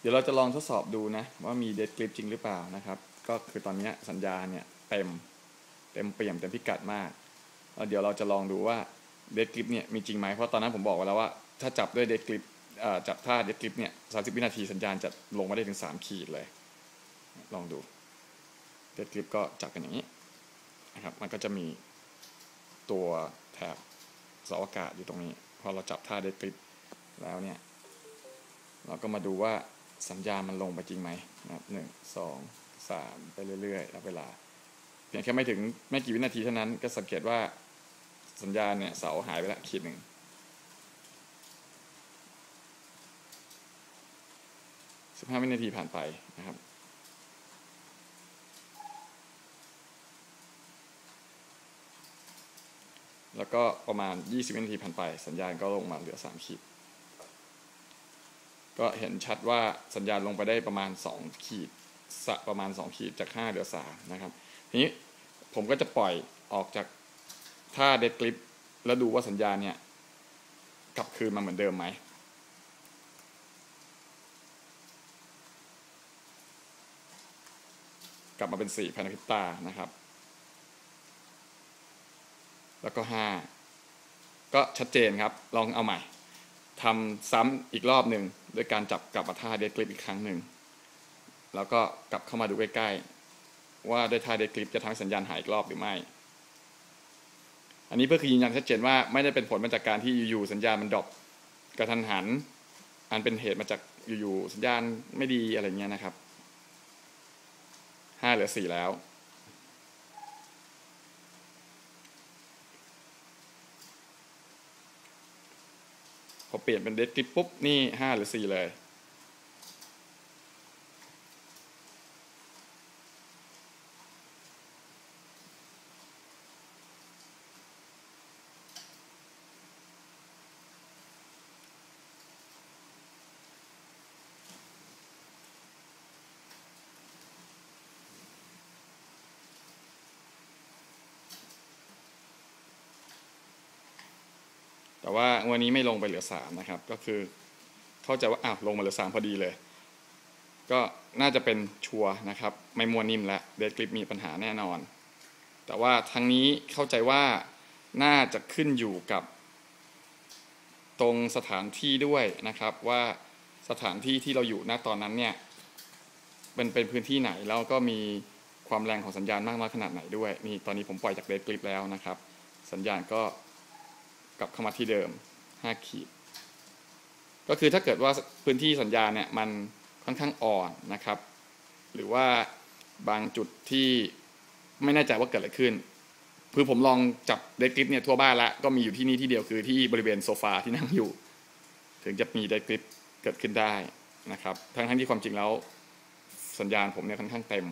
เดี๋ยวเราจะลองทดสอบดูนะ ว่ามีเด d คลิปจริงหรือเปล่านะครับ ก็คือตอนนี้สัญญาณเนี่ยเต็มเต็มเปี่ยมเต็มพิกัดมากแล้วเดี๋ยวเราจะลองดูว่าเด d คลิปเนี่ยมีจริงไหมเพราะตอนนั้นผมบอกไว้แล้วว่าถ้าจับด้วยเด d คลิปจับท่าเด d คลิปเนี่ยสาวินาทีสัญญาณจะลงมาได้ถึง 3 ขีดเลย ลองดูเด d คลิปก็จับกันอย่างนี้นะครับมันก็จะมีตัวแถบเสาอากาศอยู่ตรงนี้พอเราจับท่าเด d คลิปแล้วเนี่ยเราก็มาดูว่า สัญญาณมันลงไปจริงไหมนะครับหนึ่งสองสามไปเรื่อยๆรับเวลา เพียงแค่ไม่ถึงไม่กี่วินาทีเท่านั้น ก็สังเกตว่าสัญญาณเนี่ยเสาหายไปละขีดหนึ่งสิบห้าวินาทีผ่านไปนะครับแล้วก็ประมาณ 20 วินาทีผ่านไป สัญญาณก็ลงมาเหลือ 3 ขีด ก็เห็นชัดว่าสัญญาณลงไปได้ประมาณ 2 ขีดสะประมาณ 2 ขีดจาก 5 เหลือ 3 นะครับ ทีนี้ผมก็จะปล่อยออกจากท่าเดดคลิปแล้วดูว่าสัญญาณเนี่ยกลับคืนมาเหมือนเดิมไหมกลับมาเป็น 4ภายในพริบตานะครับ แล้วก็ 5 ก็ชัดเจนครับ ลองเอาใหม่ ทำซ้ำอีกรอบหนึ่งด้วยการจับกลับมาท่าเดดคลิปอีกครั้งหนึ่งแล้วก็กลับเข้ามาดูใกล้ๆว่าด้วยท่าเดดคลิปจะทำให้สัญญาณหายอีกรอบหรือไม่ อันนี้เพื่อคือยืนยันชัดเจนว่าไม่ได้เป็นผลมาจากการที่อยู่ๆสัญญาณมันดรอปกระทันหัน อันเป็นเหตุมาจากอยู่ๆสัญญาณไม่ดีอะไรเงี้ยนะครับห้าเหลือสี่แล้ว พอเปลี่ยนเป็นเดสคลิปปุ๊บนี่ห้าหรือสี่เลย แต่ว่าวันนี้ไม่ลงไปเหลือสามนะครับ ก็คือเข้าใจว่าอ้าวลงมาเหลือสามพอดีเลย ก็น่าจะเป็นชัวนะครับไม่มัวนิ่มและเดดคลิปมีปัญหาแน่นอน แต่ว่าทั้งนี้เข้าใจว่าน่าจะขึ้นอยู่กับ ตรงสถานที่ด้วยนะครับว่าสถานที่ที่เราอยู่ณตอนนั้นเนี่ยเป็นเป็นพื้นที่ไหนแล้วก็มีความแรงของสัญญาณมากน้อยขนาดไหนด้วยนี่ตอนนี้ผมปล่อยจากเดดคลิปแล้วนะครับ สัญญาณก็ กลับเข้ามาที่เดิม 5 ขีด ก็คือถ้าเกิดว่าพื้นที่สัญญาณเนี่ยมันค่อนข้างอ่อนนะครับ หรือว่าบางจุดที่ไม่แน่ใจว่าเกิดอะไรขึ้นคือผมลองจับเดกริปเนี่ยทั่วบ้านล้วก็มีอยู่ที่นี่ที่เดียวคือที่บริเวณโซฟาที่นั่งอยู่ ถึงจะมีเดดกริปเกิดขึ้นได้นะครับ ทั้งทั้งที่ความจริงแล้วสัญญาณผมเนี่ยค่อนข้างเต็ม